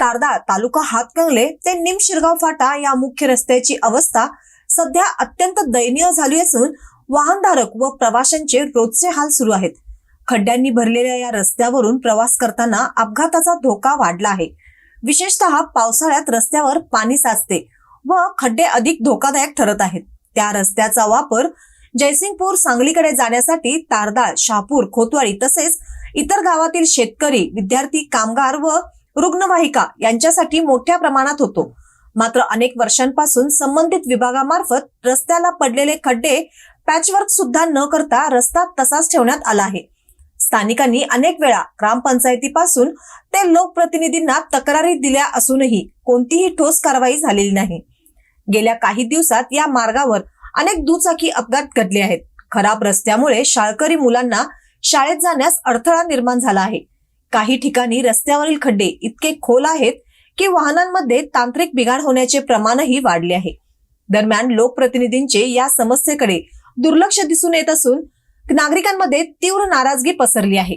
तारदा तालुका हातकंगले ते निमशिरगाव फाटा या मुख्य रस्त्याची अवस्था सध्या अत्यंत दयनीय झाली असून वाहनधारक व प्रवाशांचे रोजचे हाल सुरू आहेत. खड्ड्यांनी भरलेल्या या रस्त्यावरून प्रवास करताना अपघाताचा धोका वाढला आहे. विशेषतः पावसाळ्यात रस्त्यावर पाणी साचते व खड्डे अधिक धोकादायक ठरत आहेत. त्या रस्त्याचा वापर जयसिंगपूर सांगलीकडे जाण्यासाठी तारदाळ शहापूर खोतवाडी तसेच इतर गावातील शेतकरी विद्यार्थी कामगार व रुग्णवाहिका यांच्यासाठी मोठ्या प्रमाणात होतो. मात्र अनेक वर्षांपासून संबंधित विभागामार्फत रस्त्याला पडलेले खड्डे पॅचवर्क सुद्धा न करता रस्ता तसाच ठेवण्यात आला आहे. स्थानिकांनी अनेक वेळा ग्रामपंचायतीपासून ते लोकप्रतिनिधींना तक्रारी दिल्या असूनही कोणतीही ठोस कारवाई झालेली नाही. गेल्या काही दिवसात या मार्गावर अनेक दुचाकी अपघात घडले आहेत. खराब रस्त्यामुळे शाळकरी मुलांना शाळेत जाण्यास अडथळा निर्माण झाला आहे. काही ठिकाणी रस्त्यावरील खड्डे इतके खोल आहेत की वाहनांमध्ये तांत्रिक बिघाड होण्याचे प्रमाणही वाढले आहे. दरम्यान लोकप्रतिनिधींचे या समस्येकडे दुर्लक्ष दिसून येत असून नागरिकांमध्ये तीव्र नाराजगी पसरली आहे.